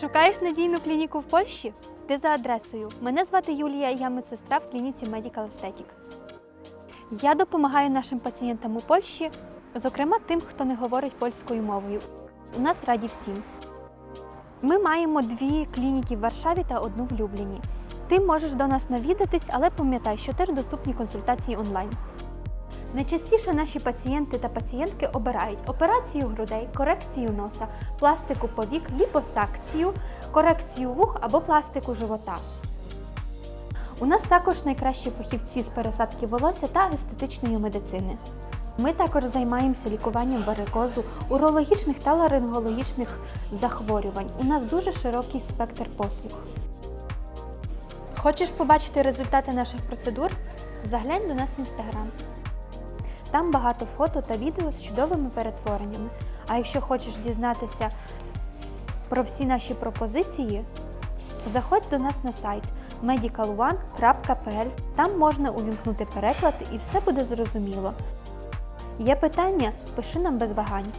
Шукаєш надійну клініку в Польщі? Ти за адресою. Мене звати Юлія, я медсестра в клініці Medical Aesthetic. Я допомагаю нашим пацієнтам у Польщі, зокрема тим, хто не говорить польською мовою. У нас раді всім. Ми маємо дві клініки в Варшаві та одну в Любліні. Ти можеш до нас навідатись, але пам'ятай, що теж доступні консультації онлайн. Найчастіше наші пацієнти та пацієнтки обирають операцію грудей, корекцію носа, пластику повік, ліпосакцію, корекцію вух або пластику живота. У нас також найкращі фахівці з пересадки волосся та естетичної медицини. Ми також займаємося лікуванням варикозу, урологічних та ларингологічних захворювань. У нас дуже широкий спектр послуг. Хочеш побачити результати наших процедур? Заглянь до нас в інстаграм. Там багато фото та відео з чудовими перетвореннями. А якщо хочеш дізнатися про всі наші пропозиції, заходь до нас на сайт medicalone.pl. Там можна увімкнути переклад і все буде зрозуміло. Є питання? Пиши нам без вагань.